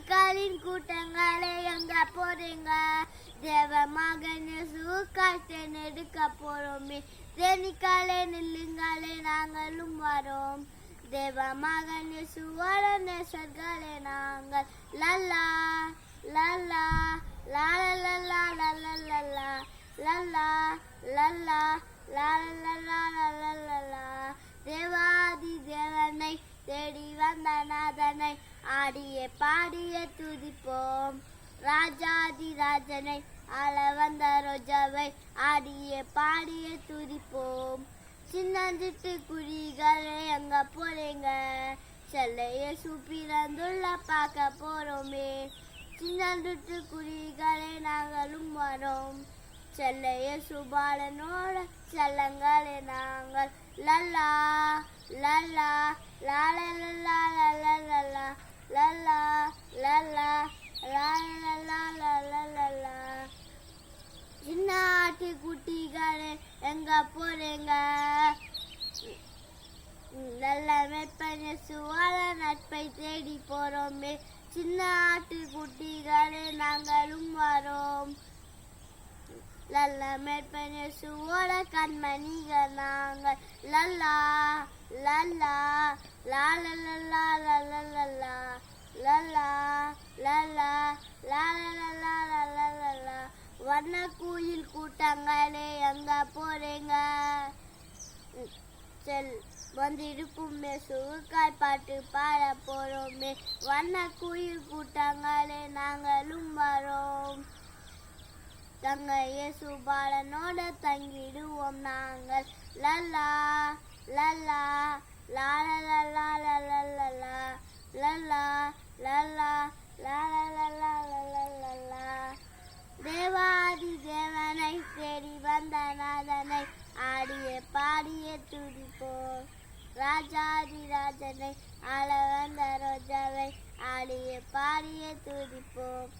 தேனிக்காலின் கூட்டங்களை எங்க போறீங்க தேவ மகன் சூக்காட்டேன் எடுக்க போறோமே தேனிக்காலே நில்லுங்களே நாங்களும் வரோம் தேவ மகன் சுவர நேசர்களே நாங்கள் லல்லா லல்லா லாலலல்லா லல்லா லல்லா லல்லா லல்லா லாலா ஆடிய பாடிய துதிப்போம். ராஜாதி ராஜனை ஆள வந்த ரோஜாவை ஆடிய பாடிய துதிப்போம். சின்னஞ்சிட்டு குழிகளே எங்க போறீங்க? செல்லைய சுப்பிரந்துள்ள பார்க்க போறோமே. சின்னஞ்சிட்டு குறிகளே நாங்களும் வரோம். செல்லைய சுபாலனோட செல்லங்களே நாங்கள். லல்லா லல்லா லாலே லல்லா லல்லா லல்லா லல்லா லல்லா லாலா லல்லா லல்லா சின்ன ஆட்டு குட்டிகளே எங்க போறீங்க நல்ல மெப்பன சுவால நட்பை தேடி போறோமே. சின்ன ஆட்டு குட்டிகளே நாங்களும் வரோம். லல்ல மேற்பன சுவோட கண்மணிகள் நாங்கள். லல்லா லல்லா லாலல்லா லல்லல்லா லல்லா லல்லா லாலல்லா லல்லல்லா வண்ண குயில் கூட்டங்களே எங்க போறீங்க? செல் வந்திருக்குமே சுகுக்காய் பாட்டு பாட போறோமே. வண்ண குயில் கூட்டங்களே நாங்களும் வரோம். தங்க இயேசு பாலனோட தங்கிடுவோம் நாங்கள் லல்லா லல்லா லாலா லல்லா தேவாதி தேவனை தேடி நாதனை ஆடிய பாடிய துடிப்போம். ராஜாதி ராஜனை அளவந்த ரோஜாவை ஆடிய பாடிய துடிப்போம்.